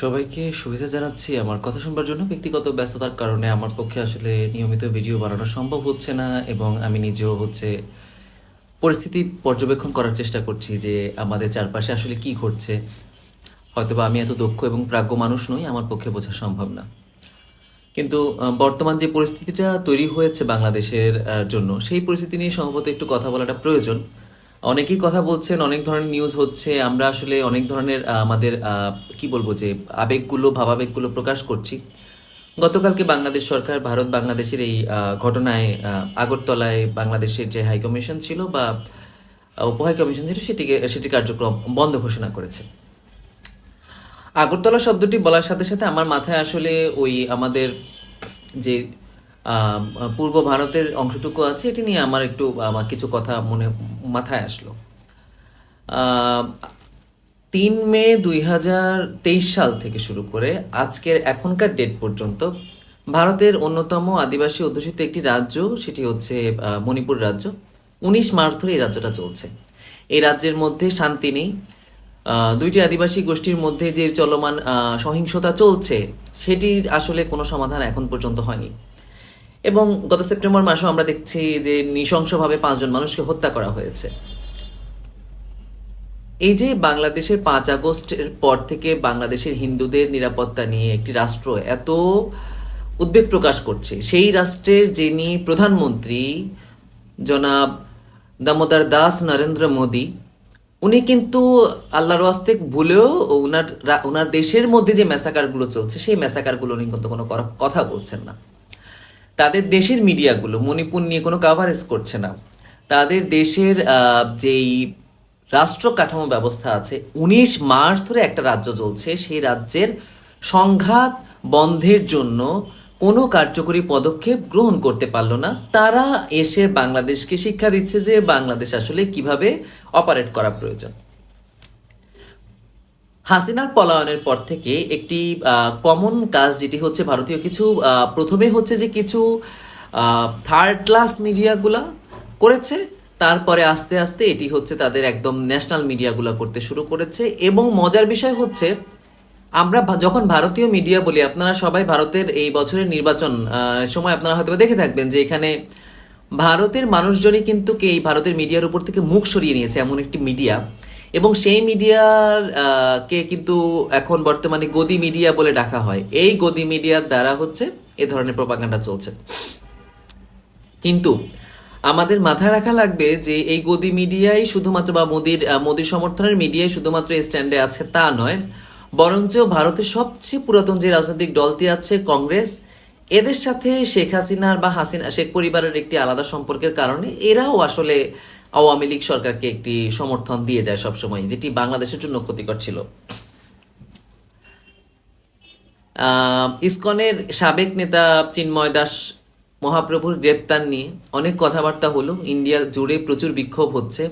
সবাইকে শুভেচ্ছা জানাচ্ছি আমার কথা শুনবার জন্য। ব্যক্তিগত ব্যস্ততার কারণে আমার পক্ষে আসলে নিয়মিত ভিডিও বানানো সম্ভব হচ্ছে না এবং আমি নিজেও হচ্ছে পরিস্থিতি পর্যবেক্ষণ করার চেষ্টা করছি যে আমাদের চারপাশে আসলে কি ঘটছে। হয়তোবা আমি এত দক্ষ এবং প্রাজ্ঞ মানুষ নই, আমার পক্ষে বোঝা সম্ভব না। কিন্তু বর্তমান যে পরিস্থিতিটা তৈরি হয়েছে বাংলাদেশের জন্য, সেই পরিস্থিতি নিয়ে সম্ভবত একটু কথা বলাটা প্রয়োজন। অনেকেই কথা বলছেন, অনেক ধরনের নিউজ হচ্ছে। আমরা আসলে অনেক ধরনের আমাদের কি বলব যে, আবেগগুলো, ভাবাবেগগুলো প্রকাশ করছি। গতকালকে বাংলাদেশ সরকার, ভারত বাংলাদেশের এই ঘটনায় আগরতলায় বাংলাদেশের যে হাই কমিশন ছিল বা উপহাই কমিশন ছিল, সেটিকে সেটি কার্যক্রম বন্ধ ঘোষণা করেছে। আগরতলা শব্দটি বলার সাথে সাথে আমার মাথায় আসলে ওই আমাদের যে পূর্ব ভারতের অংশটুকু আছে, এটি নিয়ে আমার একটু কিছু কথা মনে মাথায় আসলো। তিন মে দুই হাজার তেইশ সাল থেকে শুরু করে আজকের এখনকার ডেট পর্যন্ত ভারতের অন্যতম আদিবাসী অধ্যুষিত একটি রাজ্য, সেটি হচ্ছে মণিপুর রাজ্য। উনিশ মার্চ ধরে এই রাজ্যটা চলছে। এই রাজ্যের মধ্যে শান্তি নেই। দুইটি আদিবাসী গোষ্ঠীর মধ্যে যে চলমান সহিংসতা চলছে, সেটির আসলে কোনো সমাধান এখন পর্যন্ত হয়নি। এবং গত সেপ্টেম্বর মাসেও আমরা দেখছি যে নৃশংসভাবে পাঁচজন মানুষকে হত্যা করা হয়েছে। এই যে বাংলাদেশের পাঁচ আগস্টের পর থেকে বাংলাদেশের হিন্দুদের নিরাপত্তা নিয়ে একটি রাষ্ট্র এত উদ্বেগ প্রকাশ করছে, সেই রাষ্ট্রের যিনি প্রধানমন্ত্রী জনাব দামোদর দাস নরেন্দ্র মোদী, উনি কিন্তু আল্লাহর ওয়াস্তে ভুলেও ওনার ওনার দেশের মধ্যে যে ম্যাসাকারগুলো চলছে, সেই ম্যাসাকারগুলো নিয়ে কিন্তু কোনো কথা বলছেন না। তাদের দেশের মিডিয়াগুলো, মণিপুর নিয়ে কোনো কাভারেজ করছে না। তাদের দেশের যেই রাষ্ট্র কাঠামো ব্যবস্থা আছে, উনিশ মার্চ ধরে একটা রাজ্য চলছে সেই রাজ্যের সংঘাত বন্ধের জন্য কোনো কার্যকরী পদক্ষেপ গ্রহণ করতে পারল না। তারা এসে বাংলাদেশকে শিক্ষা দিচ্ছে যে বাংলাদেশ আসলে কীভাবে অপারেট করা প্রয়োজন। হাসিনার পলায়নের পর থেকে একটি কমন কাজ যেটি হচ্ছে ভারতীয় কিছু প্রথমে হচ্ছে যে কিছু থার্ড ক্লাস মিডিয়াগুলা করেছে, তারপরে আস্তে আস্তে এটি হচ্ছে তাদের একদম ন্যাশনাল মিডিয়াগুলা করতে শুরু করেছে এবং মজার বিষয় হচ্ছে, আমরা যখন ভারতীয় মিডিয়া বলি, আপনারা সবাই ভারতের এই বছরের নির্বাচন সময় আপনারা হয়তো দেখে থাকবেন যে এখানে ভারতের মানুষজনই কিন্তু এই ভারতের মিডিয়ার উপর থেকে মুখ সরিয়ে নিয়েছে এমন একটি মিডিয়া এবং সেই মিডিয়ার কে কিন্তু এখন বর্তমানে গদি মিডিয়া বলে ডাকা হয়। এই গদি মিডিয়ার দ্বারা হচ্ছে এ ধরনের প্রপাগান্ডা চলছে। কিন্তু আমাদের মাথায় রাখা লাগবে যে এই গদি মিডিয়াই শুধুমাত্র বা মোদির আহ, মোদির সমর্থনের মিডিয়াই শুধুমাত্র এই স্ট্যান্ডে আছে তা নয় বরঞ্চ ভারতের সবচেয়ে পুরাতন যে রাজনৈতিক দলটি আছে কংগ্রেস এদের সাথে শেখ হাসিনার বা হাসিনা শেখ পরিবারের একটি আলাদা সম্পর্কের কারণে এরাও আসলে আওয়ামী লীগ সরকারকে একটি সমর্থন দিয়ে যায় সবসময়, যেটি বাংলাদেশের জন্য ক্ষতিকর ছিল। ইসকনের সাবেক নেতা চিন্ময় দাস মহাপ্রভুর গ্রেপ্তার নিয়ে অনেক কথাবার্তা হলো। ইন্ডিয়া জুড়ে প্রচুর বিক্ষোভ হচ্ছে।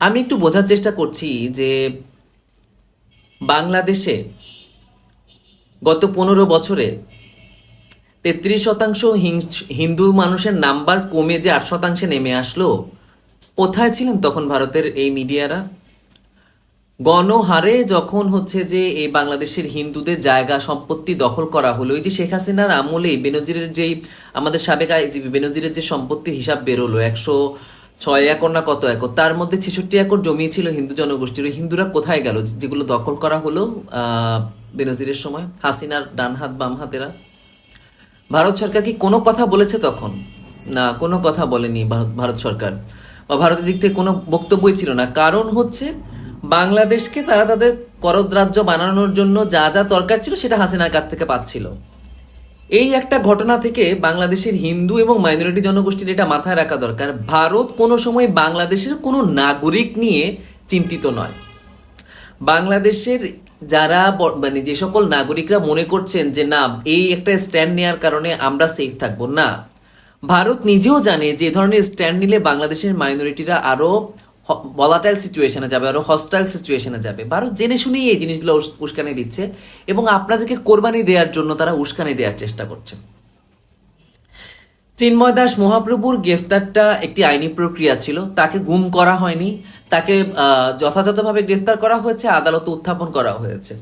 আমি একটু বোঝার চেষ্টা করছি যে বাংলাদেশে গত পনেরো বছরে তেত্রিশ শতাংশ হিন্দু মানুষের নাম্বার কমে যে আট শতাংশে নেমে আসলো, কোথায় ছিলেন তখন ভারতের এই মিডিয়ারা? গণহারে যখন হচ্ছে যে এই বাংলাদেশের হিন্দুদের জায়গা সম্পত্তি দখল করা হলো, এই যে শেখ হাসিনার আমলে বেনজিরের যেই আমাদের সাবেক আইজিপি বেনজিরের যে সম্পত্তি হিসাব বেরোলো, একশো ছয় একর না কত একর, তার মধ্যে ছেষট্টি একর জমি ছিল হিন্দু জনগোষ্ঠীর হিন্দুরা কোথায় গেল, যেগুলো দখল করা হলো বেনজিরের সময়, হাসিনার ডান হাত, বাম হাতেরা? ভারত সরকার কি কোনো কথা বলেছে তখন? না, কোনো কথা বলেনি ভারত ভারত সরকার। বা ভারতের দিক থেকে কোনো বক্তব্যই ছিল না। কারণ হচ্ছে, বাংলাদেশকে তারা তাদের করদ রাজ্য বানানোর জন্য যা যা দরকার ছিল সেটা হাসিনার কাছ থেকে পাচ্ছিল। এই একটা ঘটনা থেকে বাংলাদেশের হিন্দু এবং মাইনরিটি জনগোষ্ঠীর এটা মাথায় রাখা দরকার। ভারত কোনো সময় বাংলাদেশের কোনো নাগরিক নিয়ে চিন্তিত নয়। বাংলাদেশের যারা মানে যে সকল নাগরিকরা মনে করছেন যে না, এই একটা স্ট্যান্ড নেওয়ার কারণে আমরা সেফ থাকব না। ভারত নিজেও জানে যে ধরনের স্ট্যান্ড নিলে বাংলাদেশের মাইনরিটিরা আরও ভলাটাইল সিচুয়েশনে যাবে আরও হস্টাইল সিচুয়েশনে যাবে। ভারত জেনে শুনেই এই জিনিসগুলো উস- উস্কানি দিচ্ছে এবং আপনাদেরকে কোরবানি দেওয়ার জন্য তারা উস্কানি দেওয়ার চেষ্টা করছে। চিন্ময় দাস মহাপ্রভুর গ্রেফতারটা একটি আইনি প্রক্রিয়া ছিল। তাকে গুম করা হয়নি। তাকে যথাযথভাবে গ্রেফতার করা হয়েছে, আদালতে উত্থাপন করা হয়েছে।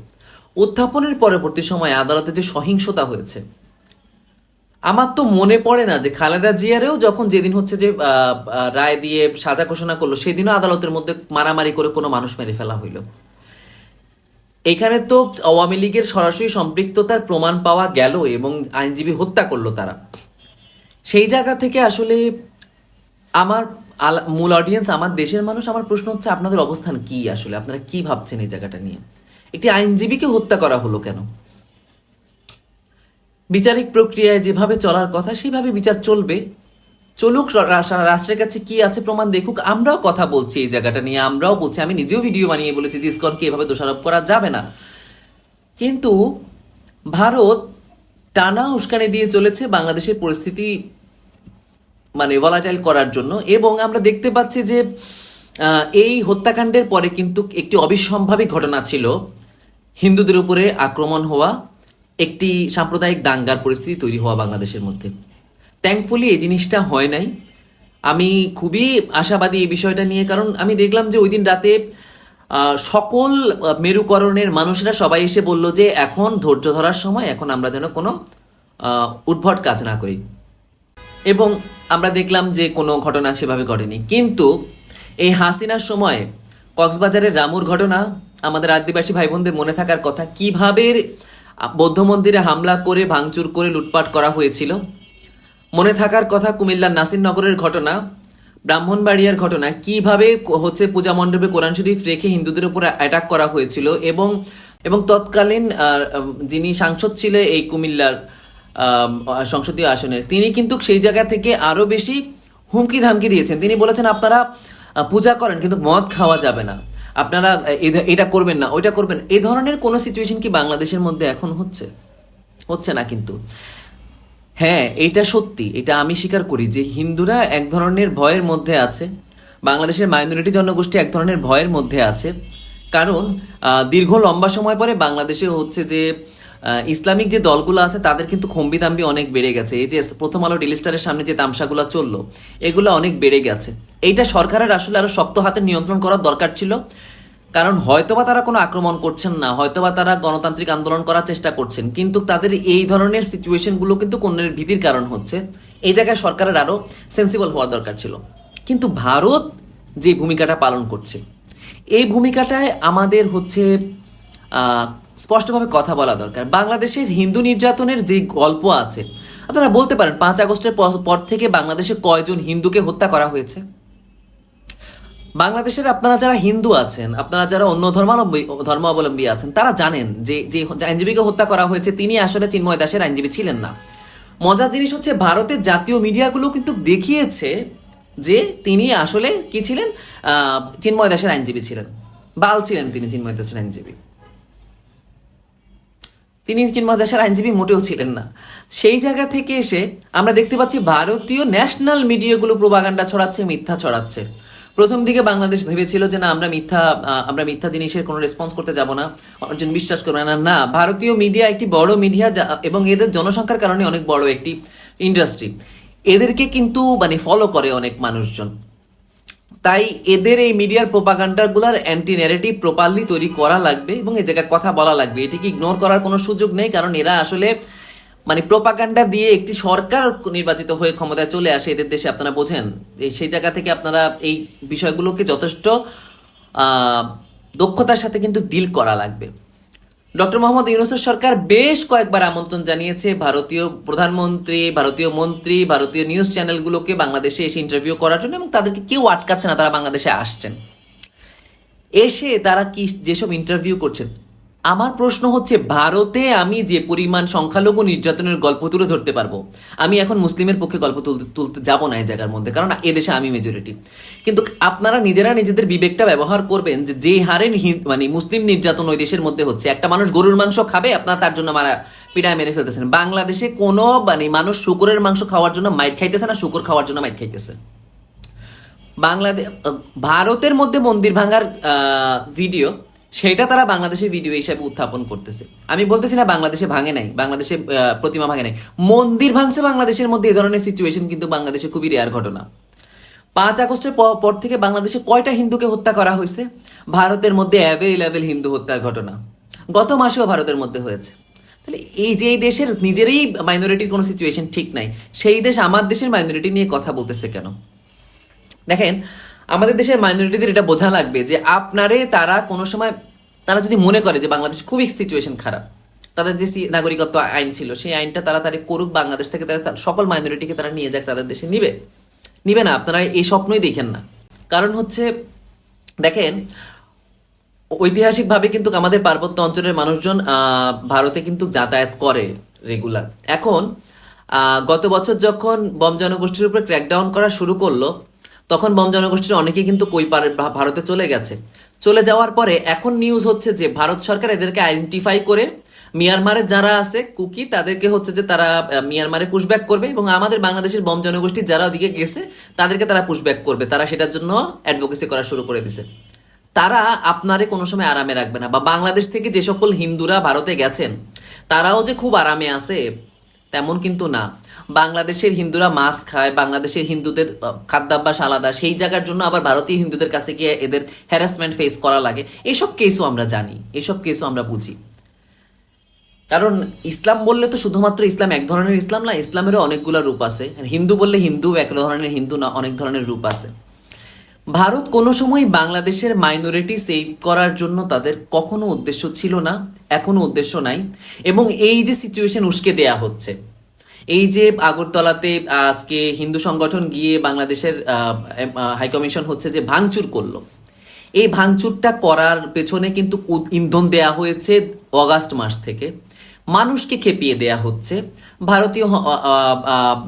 উত্থাপনের পরবর্তী সময়ে আদালতে যে সহিংসতা হয়েছে, আমার তো মনে পড়ে না যে খালেদা জিয়ারেও যখন যেদিন হচ্ছে যে রায় দিয়ে সাজা ঘোষণা করল, সেদিনও আদালতের মধ্যে মারামারি করে কোনো মানুষ মেরে ফেলা হইল। এখানে তো আওয়ামী লীগের সরাসরি সম্পৃক্ততার প্রমাণ পাওয়া গেল এবং আইনজীবী হত্যা করল তারা। সেই জায়গা থেকে আসলে আমার মূল অডিয়েন্স আমার দেশের মানুষ, আমার প্রশ্ন হচ্ছে আপনাদের অবস্থান কি আসলে? আপনারা কি ভাবছেন এই জায়গাটা নিয়ে? একটি আইনজীবীকে হত্যা করা হলো কেন? বিচারিক প্রক্রিয়ায় যেভাবে চলার কথা, সেভাবে বিচার চলবে। চলুক রাষ্ট্রের কাছে কি আছে প্রমাণ দেখুক, আমরাও কথা বলছি এই জায়গাটা নিয়ে, আমরাও বলছি, আমি নিজেও ভিডিও বানিয়ে বলেছি যে ইসকনকে এভাবে দোষারোপ করা যাবে না। কিন্তু ভারত টানা উস্কানি দিয়ে চলেছে, বাংলাদেশের পরিস্থিতি মানে ভলাটাইল করার জন্য এবং আমরা দেখতে পাচ্ছি যে এই হত্যাকাণ্ডের পরে কিন্তু একটি অবিসম্ভাবী ঘটনা ছিল। হিন্দুদের উপরে আক্রমণ হওয়া, একটি সাম্প্রদায়িক দাঙ্গার পরিস্থিতি তৈরি হওয়া বাংলাদেশের মধ্যে। থ্যাঙ্কফুলি এই জিনিসটা হয় নাই। আমি খুবই আশাবাদী এই বিষয়টা নিয়ে, কারণ আমি দেখলাম যে ওই দিন রাতে সকল মেরুকরণের মানুষেরা সবাই এসে বলল যে, এখন ধৈর্য ধরার সময়, এখন আমরা যেন কোনো উদ্ভট কাজ না করি। এবং আমরা দেখলাম যে কোনো ঘটনা সেভাবে ঘটেনি। কিন্তু এই হাসিনার সময় কক্সবাজারের রামুর ঘটনা, আমাদের আদিবাসী ভাই বোনদের মনে থাকার কথা, কীভাবে বৌদ্ধ মন্দিরে হামলা করে, ভাঙচুর করে লুটপাট করা হয়েছিল। মনে থাকার কথা কুমিল্লার নাসিরনগরের ঘটনা, ব্রাহ্মণবাড়িয়ার ঘটনা, কীভাবে হচ্ছে পূজা মণ্ডপে কোরআন শরীফ রেখে হিন্দুদের উপর অ্যাটাক করা হয়েছিল এবং এবং তৎকালীন যিনি সাংসদ ছিলেন এই কুমিল্লার সংসদীয় আসনের তিনি কিন্তু সেই জায়গা থেকে আরও বেশি হুমকি ধামকি দিয়েছেন। তিনি বলেছেন, আপনারা পূজা করেন, কিন্তু মদ খাওয়া যাবে না। আপনারা এটা করবেন না, ওইটা করবেন এই ধরনের কোনো সিচুয়েশন কি বাংলাদেশের মধ্যে এখন হচ্ছে? হচ্ছে না কিন্তু। হ্যাঁ এটা সত্যি, এটা আমি স্বীকার করি যে হিন্দুরা এক ধরনের ভয়ের মধ্যে আছে। বাংলাদেশের মাইনরিটি জনগোষ্ঠী এক ধরনের ভয়ের মধ্যে আছে। কারণ দীর্ঘ লম্বা সময় পরে বাংলাদেশে হচ্ছে যে ইসলামিক যে দলগুলো আছে, তাদের কিন্তু খম্বি দাম্বি অনেক বেড়ে গেছে। এই যে প্রথম আলো ডিলিস্টারের সামনে যে তামসাগুলো চলল, এগুলো অনেক বেড়ে গেছে। এইটা সরকারের আসলে আরও শক্ত হাতে নিয়ন্ত্রণ করার দরকার ছিল। কারণ হয়তোবা তারা কোনো আক্রমণ করছেন না, হয়তোবা তারা গণতান্ত্রিক আন্দোলন করার চেষ্টা করছেন, কিন্তু তাদের এই ধরনের সিচুয়েশনগুলো কিন্তু কোনের ভীতির কারণ হচ্ছে। এই জায়গায় সরকারের আরও সেন্সিবল হওয়া দরকার ছিল। কিন্তু ভারত যে ভূমিকাটা পালন করছে, এই ভূমিকাটায় আমাদের হচ্ছে স্পষ্টভাবে কথা বলা দরকার। বাংলাদেশের হিন্দু নির্যাতনের যে গল্প আছে, আপনারা বলতে পারেন পাঁচ আগস্টের পর- থেকে বাংলাদেশে কয়জন হিন্দুকে হত্যা করা হয়েছে? বাংলাদেশের আপনারা যারা হিন্দু আছেন, আপনারা যারা অন্য ধর্মাবলম্বী ধর্মাবলম্বী আছেন, তারা জানেন যে যে আইনজীবীকে হত্যা করা হয়েছে, তিনি আসলে চিন্ময় দাসের আইনজীবী ছিলেন না। মজার জিনিস হচ্ছে ভারতের জাতীয় মিডিয়াগুলো কিন্তু দেখিয়েছে যে তিনি আসলে কি ছিলেন? চিন্ময় দাসের আইনজীবী ছিলেন। বাল ছিলেন তিনি চিন্ময় দাসের আইনজীবী। তিনি চিন্ময় দাসের আইনজীবী মোটেও ছিলেন না। সেই জায়গা থেকে এসে আমরা দেখতে পাচ্ছি ভারতীয় ন্যাশনাল মিডিয়াগুলো প্রোপাগান্ডা ছড়াচ্ছে, মিথ্যা ছড়াচ্ছে। প্রথম দিকে বাংলাদেশ ভেবেছিল যে না, আমরা মিথ্যা আমরা মিথ্যা জিনিসের কোনো রেসপন্স করতে যাব না। অর্জন বিশ্বাস করবে না না, ভারতীয় মিডিয়া একটি বড় মিডিয়া এবং এদের জনসংখ্যার কারণে অনেক বড় একটি ইন্ডাস্ট্রি এদেরকে কিন্তু মানে ফলো করে অনেক মানুষজন। তাই এদের এই মিডিয়ার প্রোপাগান্ডাগুলার অ্যান্টি ন্যারেটিভ প্রপারলি তৈরি করা লাগবে এবং এই জায়গায় কথা বলা লাগবে। এটিকে ইগনোর করার কোনো সুযোগ নেই, কারণ এরা আসলে মানে প্রোপাগান্ডা দিয়ে একটি সরকার নির্বাচিত হয়ে ক্ষমতায় চলে আসে এদের দেশে, আপনারা বোঝেন। সেই জায়গা থেকে আপনারা এই বিষয়গুলোকে যথেষ্ট দক্ষতার সাথে কিন্তু ডিল করা লাগবে। ডক্টর মোহাম্মদ ইউনুসের সরকার বেশ কয়েকবার আমন্ত্রণ জানিয়েছে ভারতীয় প্রধানমন্ত্রী, ভারতীয় মন্ত্রী, ভারতীয় নিউজ চ্যানেলগুলোকে বাংলাদেশে এসে ইন্টারভিউ করার জন্য এবং তাদেরকে কেউ আটকাচ্ছে না, তারা বাংলাদেশে আসছেন। এসে তারা কি যেসব ইন্টারভিউ করছেন আমার প্রশ্ন হচ্ছে, ভারতে আমি যে পরিমাণ সংখ্যালঘু নির্যাতনের গল্প তুলে ধরতে পারব, আমি এখন মুসলিমের পক্ষে গল্প তুলতে তুলতে যাব না এই জায়গার মধ্যে, কারণ এদেশে আমি মেজরিটি কিন্তু আপনারা নিজেরা নিজেদের বিবেকটা ব্যবহার করবেন যে যে হারে মানে মুসলিম নির্যাতন ওই দেশের মধ্যে হচ্ছে, একটা মানুষ গরুর মাংস খাবে, আপনারা তার জন্য মারা, পিটায় মেরে ফেলতেছেন। বাংলাদেশে কোনো মানে মানুষ শুকুরের মাংস খাওয়ার জন্য মাইর খাইতেছে না, শুকুর খাওয়ার জন্য মাইর খাইতেছে। বাংলাদেশ ভারতের মধ্যে মন্দির ভাঙার ভিডিও সেটা তারা বাংলাদেশে ভিডিও হিসাবে উত্থাপন করতেছে। আমি বলতেছি না বাংলাদেশে ভাঙে নাই, বাংলাদেশে প্রতিমা ভাঙে নাই। মন্দির ভাঙছে বাংলাদেশের মধ্যে এই ধরনের সিচুয়েশন কিন্তু বাংলাদেশে খুবই রেয়ার ঘটনা। পাঁচ আগস্টের পর থেকে বাংলাদেশে কয়টা হিন্দুকে হত্যা করা হয়েছে? ভারতের মধ্যে অ্যাভেলেবেল হিন্দু হত্যার ঘটনা। গত মাসেও ভারতের মধ্যে হয়েছে। তাহলে এই যে এই দেশের নিজেরই মাইনরিটির কোনো সিচুয়েশন ঠিক নাই, সেই দেশ আমার দেশের মাইনরিটি নিয়ে কথা বলতেছে কেন? দেখেন আমাদের দেশের মাইনরিটিদের এটা বোঝা লাগবে যে আপনারে তারা কোনো সময়, তারা যদি মনে করে যে বাংলাদেশ খুবই সিচুয়েশন খারাপ, তাদের যে নাগরিকত্ব আইন ছিল, সেই আইনটা তারা তারা করুক, বাংলাদেশ থেকে তার সকল মাইনরিটিকে তারা নিয়ে যাক, তাদের দেশে নিবে। নিবে না, আপনারা এই স্বপ্নই দেখেন না। কারণ হচ্ছে, দেখেন, ঐতিহাসিকভাবে কিন্তু আমাদের পার্বত্য অঞ্চলের মানুষজন ভারতে কিন্তু যাতায়াত করে রেগুলার এখন গত বছর যখন বম জনগোষ্ঠীর উপরে ক্র্যাকডাউন করা শুরু করল তখন বম জনগোষ্ঠীর অনেকেই কিন্তু কই ভারতে চলে গেছে। চলে যাওয়ার পরে এখন নিউজ হচ্ছে যে, ভারত সরকার এদেরকে আইডেন্টিফাই করে মিয়ানমারে যারা আছে, কুকি, তাদেরকে হচ্ছে যে তারা মিয়ানমারে পুশব্যাক করবে এবং আমাদের বাংলাদেশের বম জনগোষ্ঠী যারা ওদিকে গেছে, তাদেরকে তারা পুশব্যাক করবে। তারা সেটার জন্য অ্যাডভোকেসি করা শুরু করে দিছে। তারা আপনারে কোনো সময় আরামে রাখবে না বা বাংলাদেশ থেকে যে সকল হিন্দুরা ভারতে গেছেন, তারাও যে খুব আরামে আছে, তেমন কিন্তু না। বাংলাদেশের হিন্দুরা মাছ খায়, বাংলাদেশের হিন্দুদের খাদ্যাভ্যাস আলাদা, সেই জায়গার জন্য আবার ভারতীয় হিন্দুদের কাছে গিয়ে এদের হ্যারাসমেন্ট ফেস করা লাগে। এইসব কেসও আমরা জানি এইসব কেসও আমরা বুঝি। কারণ ইসলাম বললে তো শুধুমাত্র ইসলাম এক ধরনের ইসলাম না, ইসলামেরও অনেকগুলো রূপ আছে। হিন্দু বললে হিন্দু এক ধরনের হিন্দু না, অনেক ধরনের রূপ আছে। ভারত কোনো সময় বাংলাদেশের মাইনরিটি সেভ করার জন্য তাদের কখনো উদ্দেশ্য ছিল না, এখনও উদ্দেশ্য নাই, এবং এই যে সিচুয়েশন উস্কে দেয়া হচ্ছে। এই যে আগরতলাতে আজকে হিন্দু সংগঠন গিয়ে বাংলাদেশের হাইকমিশন হচ্ছে যে ভাঙচুর করল। এই ভাঙচুরটা করার পেছনে কিন্তু ইন্ধন দেয়া হয়েছে অগাস্ট মাস থেকে। মানুষকে খেপিয়ে দেয়া হচ্ছে। ভারতীয়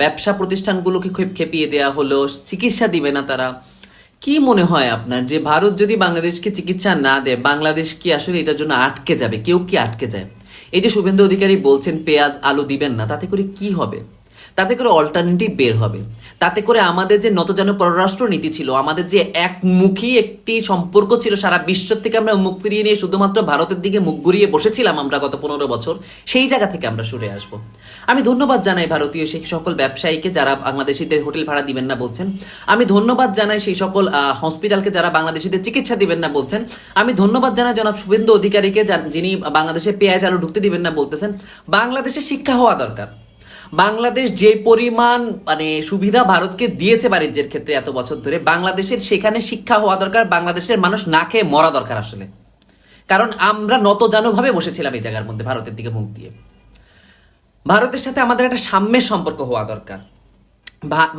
ব্যবসা প্রতিষ্ঠানগুলোকে খেপিয়ে দেয়া হলো, চিকিৎসা দিবে না তারা। কি মনে হয় আপনার যে ভারত যদি বাংলাদেশকে চিকিৎসা না দেয়, বাংলাদেশ কি আসলে এটার জন্য আটকে যাবে? কেউ কি আটকে যায়? এই যে শুভেন্দু অধিকারী বলছেন পেঁয়াজ আলু দিবেন না তাতে করে কি হবে? তাতে করে অল্টারনেটিভ বের হবে। তাতে করে আমাদের যে নতজান পররাষ্ট্র নীতি ছিল, আমাদের যে একমুখী একটি সম্পর্ক ছিল সারা বিশ্ব থেকে আমরা মুখ ফিরিয়ে নিয়ে শুধুমাত্র ভারতের দিকে মুখ ঘুরিয়ে বসেছিলাম আমরা গত পনেরো বছর, সেই জায়গা থেকে আমরা সরে আসব। আমি ধন্যবাদ জানাই ভারতীয় সেই সকল ব্যবসায়ীকে যারা বাংলাদেশিদের হোটেল ভাড়া দিবেন না বলছেন। আমি ধন্যবাদ জানাই সেই সকল হসপিটালকে যারা বাংলাদেশিদের চিকিৎসা দিবেন না বলছেন। আমি ধন্যবাদ জানাই জনাব শুভেন্দু অধিকারীকে যিনি বাংলাদেশে পেঁয়াজ আলু ঢুকতে দিবেন না বলতেছেন। বাংলাদেশে শিক্ষা হওয়া দরকার। বাংলাদেশ যে পরিমাণ মানে সুবিধা ভারতকে দিয়েছে বাণিজ্যের ক্ষেত্রে এত বছর ধরে, বাংলাদেশের সেখানে শিক্ষা হওয়া দরকার, বাংলাদেশের মানুষ না খেয়ে মরা দরকার আসলে। কারণ আমরা নতজানুভাবে বসেছিলাম এই জায়গার মধ্যে ভারতের দিকে মুখ দিয়ে। ভারতের সাথে আমাদের একটা সাম্যের সম্পর্ক হওয়া দরকার।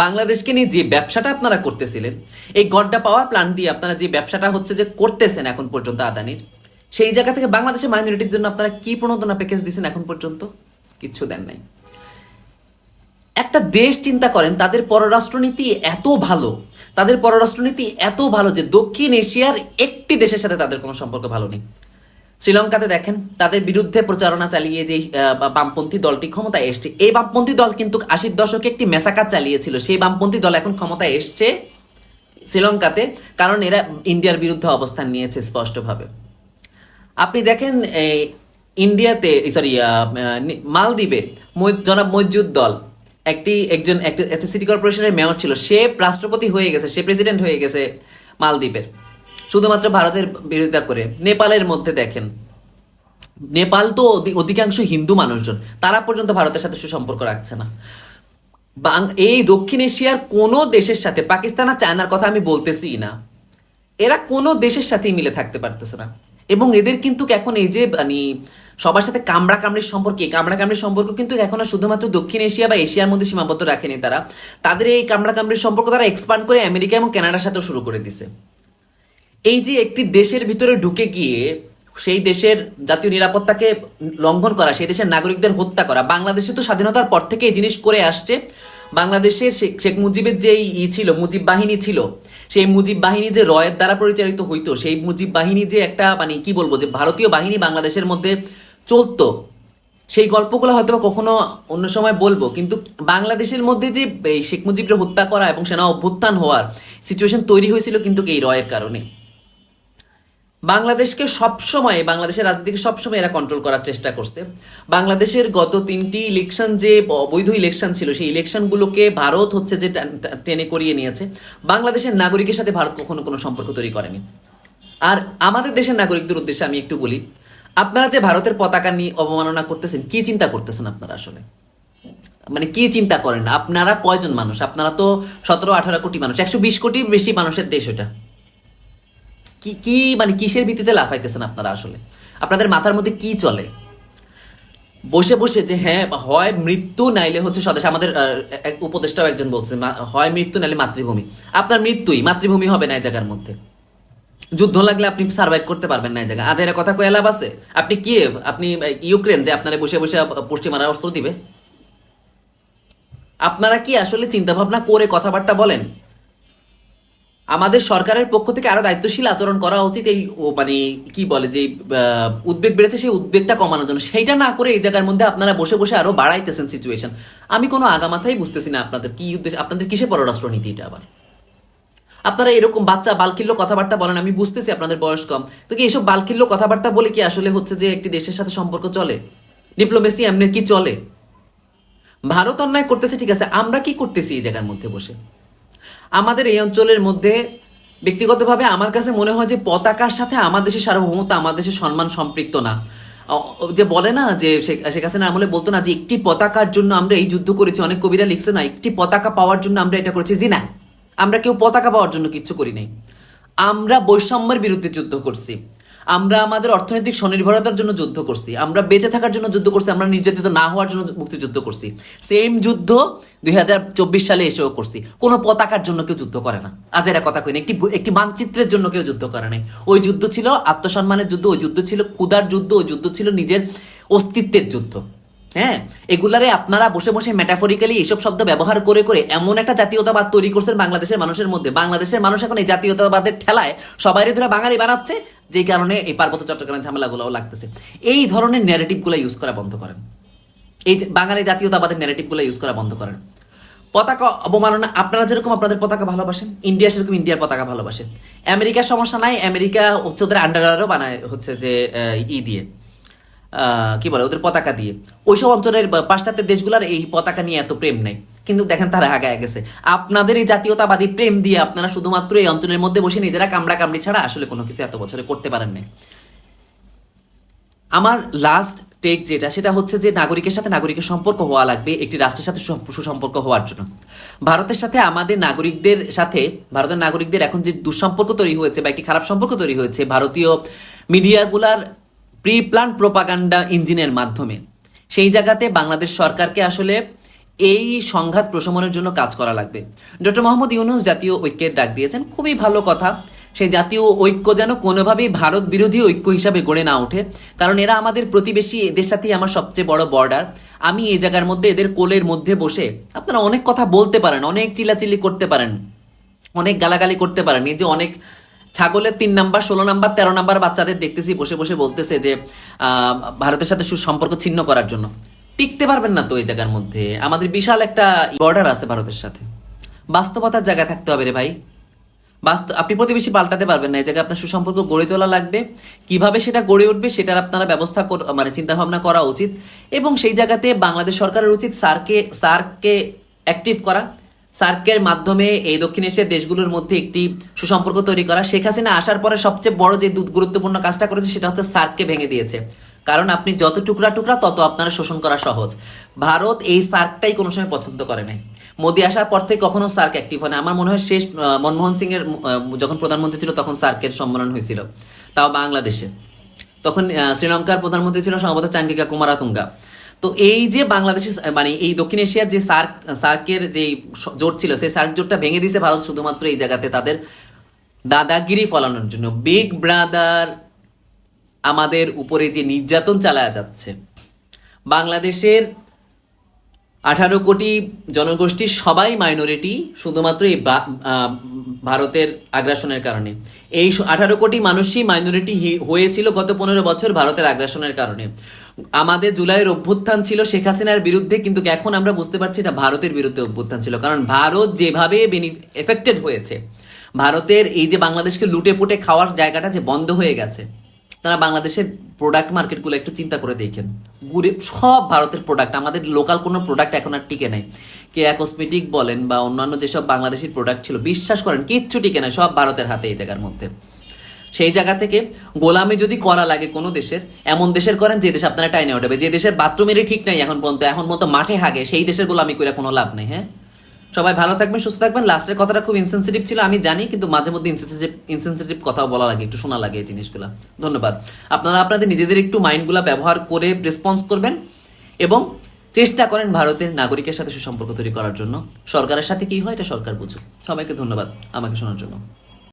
বাংলাদেশকে নিয়ে যে ব্যবসাটা আপনারা করতেছিলেন, এই গড্ডা পাওয়ার প্ল্যান দিয়ে আপনারা যে ব্যবসাটা হচ্ছে যে করতেছেন এখন পর্যন্ত আদানির, সেই জায়গা থেকে বাংলাদেশের মাইনরিটির জন্য আপনারা কি প্রণোদনা প্যাকেজ দিয়েছেন এখন পর্যন্ত? কিচ্ছু দেন নাই। একটা দেশ চিন্তা করেন, তাদের পররাষ্ট্রনীতি এত ভালো, তাদের পররাষ্ট্রনীতি এত ভালো যে দক্ষিণ এশিয়ার একটি দেশের সাথে তাদের কোনো সম্পর্ক ভালো নেই। শ্রীলঙ্কাতে দেখেন, তাদের বিরুদ্ধে প্রচারণা চালিয়ে যে বামপন্থী দলটি ক্ষমতায় এসছে, এই বামপন্থী দল কিন্তু আশির দশকে একটি মেসাকার চালিয়েছিল, সেই বামপন্থী দল এখন ক্ষমতায় এসছে শ্রীলঙ্কাতে, কারণ এরা ইন্ডিয়ার বিরুদ্ধে অবস্থান নিয়েছে স্পষ্টভাবে। আপনি দেখেন ইন্ডিয়াতে সরি মালদ্বীপে জনাব মইজুদ দল একটি একজন, একটি সিটি কর্পোরেশনের মেয়র ছিল। সে রাষ্ট্রপতি হয়ে গেছে, সে প্রেসিডেন্ট হয়ে গেছে মালদ্বীপের। শুধুমাত্র ভারতের বিরোধিতা করে। নেপালের মধ্যে দেখেন, নেপাল তো অধিকাংশ হিন্দু মানুষজন। তারা পর্যন্ত ভারতের সাথে সুসম্পর্ক রাখছে না। এই দক্ষিণ এশিয়ার কোনো দেশের সাথে, পাকিস্তান আর চায়নার কথা আমি বলতেছি না। এরা কোনো দেশের সাথেই মিলে থাকতে পারতেছে না। এবং এদের কিন্তু এখন এই যে মানে সবার সাথে কামড়া কামড়ির সম্পর্কে কামড়া কামড়ির সম্পর্ক কিন্তু এখন শুধুমাত্র দক্ষিণ এশিয়া বা এশিয়ার মধ্যে সীমাবদ্ধ রাখেনি তারা। তাদের এই কামড়া কামড়ির সম্পর্ক তারা এক্সপান্ড করে আমেরিকা এবং কানাডার সাথেও শুরু করে দিছে। এই যে একটি দেশের ভিতরে ঢুকে গিয়ে সেই দেশের জাতীয় নিরাপত্তাকে লঙ্ঘন করা, সেই দেশের নাগরিকদের হত্যা করা, বাংলাদেশে তো স্বাধীনতার পর থেকে এই জিনিস করে আসছে। বাংলাদেশের শেখ মুজিবের যে ই ছিল, মুজিব বাহিনী ছিল, সেই মুজিব বাহিনী যে রয়ের দ্বারা পরিচালিত হইতো, সেই মুজিব বাহিনী যে একটা মানে কি বলব, যে ভারতীয় বাহিনী বাংলাদেশের মধ্যে চলতো, সেই গল্পগুলো হয়তো কখনো অন্য সময় বলব, কিন্তু বাংলাদেশের মধ্যে যে শেখ মুজিবকে হত্যা করা এবং সেনা অভ্যুত্থান হওয়ার সিচুয়েশন তৈরি হয়েছিল কিন্তু এই রয়ের কারণে। বাংলাদেশকে সবসময়, বাংলাদেশের রাজনীতিকে সবসময় এরা কন্ট্রোল করার চেষ্টা করছে। বাংলাদেশের গত তিনটি ইলেকশন যে অবৈধ ইলেকশন ছিল, সেই ইলেকশনগুলোকে ভারত হচ্ছে যে টেনে করিয়ে নিয়েছে। বাংলাদেশের নাগরিকের সাথে ভারত কখনো কোনো সম্পর্ক তৈরি করেনি। আর আমাদের দেশের নাগরিকদের উদ্দেশ্যে আমি একটু বলি, আপনারা যে ভারতের পতাকা নিয়ে অবমাননা করতেছেন, কি চিন্তা করতেছেন আপনারা আসলে? মানে কি চিন্তা করেন? আপনারা কয়জন মানুষ? আপনারা তো সতেরো আঠারো কোটি মানুষ, একশো বিশ কোটির বেশি মানুষের দেশ ওটা। কি কি মানে কিসের ভিত্তিতে লাফাইতেছেন আপনারা আসলে? আপনাদের মাথার মধ্যে কি চলে? বসে বসে যে হ্যাঁ হয় মৃত্যু নাইলে হচ্ছে স্বদেশ, আমাদের উপদেষ্টাও একজন বলছেন মা- হয় মৃত্যু নাইলে মাতৃভূমি। আপনার মৃত্যুই, মাতৃভূমি হবে না এই জায়গার মধ্যে। যুদ্ধ লাগলে আপনি সার্ভাইভ করতে পারবেন না এই জায়গায়। আজ এর কথা কয়ে লাভ আছে? আপনি কি আপনি ইউক্রেন যে আপনারা বসে বসে পশ্চিমারা অস্ত্র দিবে। আপনারা কি আসলে চিন্তা ভাবনা করে কথাবার্তা বলেন? আমাদের সরকারের পক্ষ থেকে আরও দায়িত্বশীল আচরণ করা উচিত এই মানে কি বলে যে উদ্বেগ বেড়েছে সেই উদ্বেগটা কমানোর জন্য। সেইটা না করে এই জায়গার মধ্যে আপনারা বসে বসে আরও বাড়াইতেছেন সিচুয়েশন আমি কোনো আগামাথাই বুঝতেছি না আপনাদের কি উদ্দেশ্য, আপনাদের কিসে পররাষ্ট্র নীতি এটা আবার? আপনারা এরকম বাচ্চা বালকিল্য কথাবার্তা বলেন, আমি বুঝতেছি আপনাদের বয়স কম। তো কি এসব বালকিল্য কথাবার্তা বলে কি আসলে হচ্ছে যে একটি দেশের সাথে সম্পর্ক চলে? ডিপ্লোমেসি এমনি কি চলে? ভারত অন্যায় করতেছে, ঠিক আছে, আমরা কি করতেছি এই জায়গার মধ্যে বসে? আমাদের এই অঞ্চলের মধ্যে ব্যক্তিগতভাবে আমার কাছে মনে হয় যে পতাকার সাথে আমাদের দেশের সার্বভৌমত্ব আমার দেশের সম্মান সম্পৃক্ত না। যে বলে না যে শেখ হাসিনা আমলে বলতো না যে একটি পতাকার জন্য আমরা এই যুদ্ধ করেছি, অনেক কবিরা লিখছে না, একটি পতাকা পাওয়ার জন্য আমরা এটা করেছি, জি না। আমরা কেউ পতাকা পাওয়ার জন্য কিচ্ছু করি নাই। আমরা বৈষম্যের বিরুদ্ধে যুদ্ধ করছি। আমরা আমাদের অর্থনৈতিক স্বনির্ভরতার জন্য যুদ্ধ করছি। আমরা বেঁচে থাকার জন্য যুদ্ধ করছি, আমরা নির্যাতিত না হওয়ার জন্য মুক্তিযুদ্ধ করছি। সেম যুদ্ধ দুই হাজার চব্বিশ সালে এসেও করছি। কোনো পতাকার জন্য কেউ যুদ্ধ করে না। আজ এরা কথা কই না একটি একটি মানচিত্রের জন্য কেউ যুদ্ধ করে নাই। ওই যুদ্ধ ছিল আত্মসম্মানের যুদ্ধ, ওই যুদ্ধ ছিল ক্ষুধার যুদ্ধ, ওই যুদ্ধ ছিল নিজের অস্তিত্বের যুদ্ধ। হ্যাঁ? এগুলারে আপনারা বসে বসে মেটাফরিক্যালি এইসব শব্দ ব্যবহার করে করে এমন একটা জাতীয়তাবাদ তৈরি করছেন বাংলাদেশের মানুষের মধ্যে। বাংলাদেশের মানুষ এখন এই জাতীয়তাবাদের ঠেলায় সবাই ধরে বাঙালি বানাচ্ছে যেই কারণে এই পার্বত্য চট্টগ্রামের ঝামেলাগুলোও লাগতেছে। এই ধরনের ন্যারেটিভগুলো ইউজ করা বন্ধ করেন। এই যে বাঙালি জাতীয়তাবাদের ন্যারেটিভগুলো ইউজ করা বন্ধ করেন। পতাকা অবমাননা, আপনারা যেরকম আপনাদের পতাকা ভালোবাসেন, ইন্ডিয়া সেরকম ইন্ডিয়ার পতাকা ভালোবাসে। আমেরিকার সমস্যা নাই, আমেরিকা হচ্ছে ওদের আন্ডারও বানায় হচ্ছে যে ই দিয়ে। কি বলে, ওদের পতাকা দিয়ে। ওইসব অঞ্চলের পাশ্চাত্যের দেশগুলোর এই পতাকা নিয়ে এত প্রেম নেই। কিন্তু দেখেন তারা আগায় গেছে। আপনাদের এই জাতীয়তাবাদী প্রেম দিয়ে আপনারা শুধুমাত্র এই অঞ্চলের মধ্যে বসে নিজেরা কামড়া কামড়ি ছাড়া আসলে কোনো কিছু এত বছরে করতে পারেন নাই। আমার লাস্ট টেক যেটা, সেটা হচ্ছে যে নাগরিকের সাথে নাগরিকের সম্পর্ক হওয়া লাগবে, একটি রাষ্ট্রের সাথে সুসম্পর্ক হওয়ার জন্য। ভারতের সাথে আমাদের নাগরিকদের সাথে, ভারতের নাগরিকদের এখন যে দুঃসম্পর্ক তৈরি হয়েছে বা একটি খারাপ সম্পর্ক তৈরি হয়েছে, ভারতীয় মিডিয়াগুলার প্রি প্ল্যান প্রোপাগান্ডা ইঞ্জিনের মাধ্যমে, সেই জায়গাতে বাংলাদেশ সরকারকে আসলে এই সংঘাত প্রশমনের জন্য কাজ করা লাগবে। ডক্টর মোহাম্মদ ইউনুস জাতীয় ঐক্যের ডাক দিয়েছেন, খুবই ভালো কথা। সেই জাতীয় ঐক্য যেন কোনোভাবেই ভারত বিরোধী ঐক্য হিসাবে গড়ে না ওঠে, কারণ এরা আমাদের প্রতিবেশী, এদের সাথেই আমার সবচেয়ে বড় বর্ডার আমি এই জায়গার মধ্যে, এদের কোলের মধ্যে বসে আপনারা অনেক কথা বলতে পারেন, অনেক চিলাচিলি করতে পারেন, অনেক গালাগালি করতে পারেন। এই যে অনেক ছাগলের তিন নাম্বার, ষোলো নাম্বার, তেরো নাম্বার বাচ্চাদের দেখতেছি, বসে বসে বলতেছে যে ভারতের সাথে সুসম্পর্ক ছিন্ন করার জন্য। টিকতে পারবেন না তো এই জায়গার মধ্যে। আমাদের বিশাল একটা বর্ডার আছে ভারতের সাথে। বাস্তবতার জায়গায় থাকতে হবে রে ভাই। বাস্তব আপনি প্রতিবেশী পাল্টাতে পারবেন না, এই জায়গায় আপনার সুসম্পর্ক গড়ে তোলা লাগবে। কীভাবে সেটা গড়ে উঠবে সেটার আপনারা ব্যবস্থা মানে চিন্তা ভাবনা করা উচিত। এবং সেই জায়গাতে বাংলাদেশ সরকারের উচিত স্যারকে স্যারকে অ্যাক্টিভ করা। সার্কের মাধ্যমে এই দক্ষিণ এশিয়ার দেশগুলোর মধ্যে একটি সুসম্পর্ক তৈরি করা। শেখ হাসিনা আসার পরে সবচেয়ে বড় যে গুরুত্বপূর্ণ কাজটা করেছে সেটা হচ্ছে সার্ককে ভেঙে দিয়েছে। কারণ আপনি যত টুকরা টুকরা, তত আপনারা শোষণ করা সহজ। ভারত এই সার্কটাই কোনো সময় পছন্দ করে নাই। মোদি আসার পর থেকে কখনো সার্ক অ্যাক্টিভ হয় না আমার মনে হয় শেষ মনমোহন সিং এর যখন প্রধানমন্ত্রী ছিল, তখন সার্কের সম্মেলন হয়েছিল। তাও বাংলাদেশে। তখন শ্রীলঙ্কার প্রধানমন্ত্রী ছিল সম্ভবত চাঙ্গিকা কুমারাতুঙ্গা। তো এই যে বাংলাদেশের মানে এই দক্ষিণ এশিয়ার যে সার্ক, সার্কের যে জোট ছিল, সেই সার্ক জোটটা ভেঙে দিয়েছে ভারত শুধুমাত্র এই জায়গাতে তাদের দাদাগিরি ফলানোর জন্য। বিগ ব্রাদার আমাদের উপরে যে নির্যাতন চালায়া যাচ্ছে। বাংলাদেশের আঠারো কোটি জনগোষ্ঠীর সবাই মাইনরিটি শুধুমাত্র এই ভারতের আগ্রাসনের কারণে। এই আঠারো কোটি মানুষই মাইনরিটি হয়েছিল গত পনেরো বছর ভারতের আগ্রাসনের কারণে। আমাদের জুলাইয়ের অভ্যুত্থান ছিল শেখ হাসিনার বিরুদ্ধে, কিন্তু এখন আমরা বুঝতে পারছি এটা ভারতের বিরুদ্ধে অভ্যুত্থান ছিল। কারণ ভারত যেভাবে এফেক্টেড হয়েছে, ভারতের এই যে বাংলাদেশকে লুটে পুটে খাওয়ার জায়গাটা যে বন্ধ হয়ে গেছে তারা বাংলাদেশের প্রোডাক্ট মার্কেটগুলো একটু চিন্তা করে দেখেন। ঘুরে সব ভারতের প্রোডাক্ট আমাদের লোকাল কোনো প্রোডাক্ট এখন আর টিকে নাই। কেয়া কসমেটিক বলেন বা অন্যান্য যেসব বাংলাদেশের প্রোডাক্ট ছিল, বিশ্বাস করেন, কিচ্ছু টিকে নাই, সব ভারতের হাতে এই জায়গার মধ্যে। সেই জায়গা থেকে গোলামি যদি করা লাগে কোনো দেশের, এমন দেশের করেন যে দেশ আপনারা টাইনে উঠাবে যে দেশের বাথরুমেরই ঠিক নাই এখন পর্যন্ত, এখন মতো মাঠে হাগে, সেই দেশের গোলামি করে কোনো লাভ নেই হ্যাঁ? সবাই ভালো থাকবেন, সুস্থ থাকবেন। লাস্টের কথাটা খুব ইনসেন্সিটিভ ছিল, আমি জানি, কিন্তু মাঝে মধ্যে ইনসেন্সিটিভ কথাও বলা লাগে, একটু শোনা লাগে এই জিনিসগুলো। ধন্যবাদ। আপনারা আপনাদের নিজেদের একটু মাইন্ডগুলো ব্যবহার করে রেসপন্স করবেন এবং চেষ্টা করেন ভারতের নাগরিকের সাথে সুসম্পর্ক তৈরি করার জন্য। সরকারের সাথে কি হয়, এটা সরকার বুঝুক। সবাইকে ধন্যবাদ আমাকে শোনার জন্য।